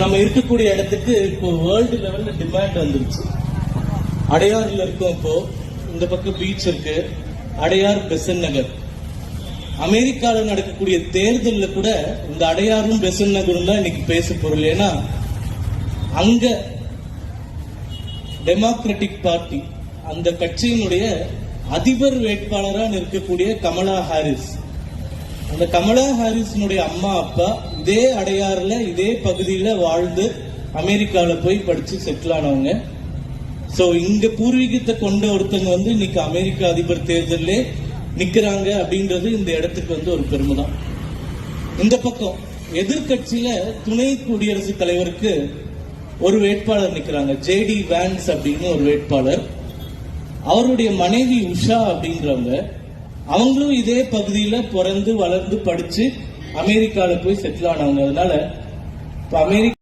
நம்ம இருக்கக்கூடிய இடத்துக்கு இப்போ வேர்ல்டு லெவல்ல டிமாண்ட் வந்துருச்சு. அடையாறுல இருக்கோம் இப்போ இந்த பக்கம் பீச் இருக்கு. அடையார் பெசன் நகர். அமெரிக்காவில் நடக்கக்கூடிய தேர்தலில் கூட இந்த அடையாறும் பெசன் நகரும் தான் இன்னைக்கு பேச பொருள். ஏன்னா அங்க டெமோக்ராட்டிக் பார்ட்டி அந்த கட்சியினுடைய அதிபர் வேட்பாளராக இருக்கக்கூடிய கமலா ஹாரிஸ். அந்த கமலா ஹாரிஸினுடைய அம்மா அப்பா இதே அடையாறுல இதே பகுதியில வாழ்ந்து அமெரிக்கால போய் படிச்சு செட்டில் ஆனவங்க. சோ இங்க பூர்வீகத்தை கொண்ட ஒருத்தங்க வந்து இன்னைக்கு அமெரிக்க அதிபர் தேர்தலே நிக்கிறாங்க அப்படின்றது இந்த இடத்துக்கு வந்து ஒரு பெருமை தான் இந்த பக்கம் எதிர்கட்சியில துணை குடியரசுத் தலைவருக்கு ஒரு வேட்பாளர் நிக்கிறாங்க. ஜேடி வேன்ஸ் அப்படின்னு ஒரு வேட்பாளர். அவருடைய மனைவி உஷா அப்படின்றவங்க. அவங்களும் இதே பகுதியில பிறந்து வளர்ந்து படிச்சு அமெரிக்காவில் போய் செட்டில் ஆனவங்க. அதனால இப்ப அமெரிக்கா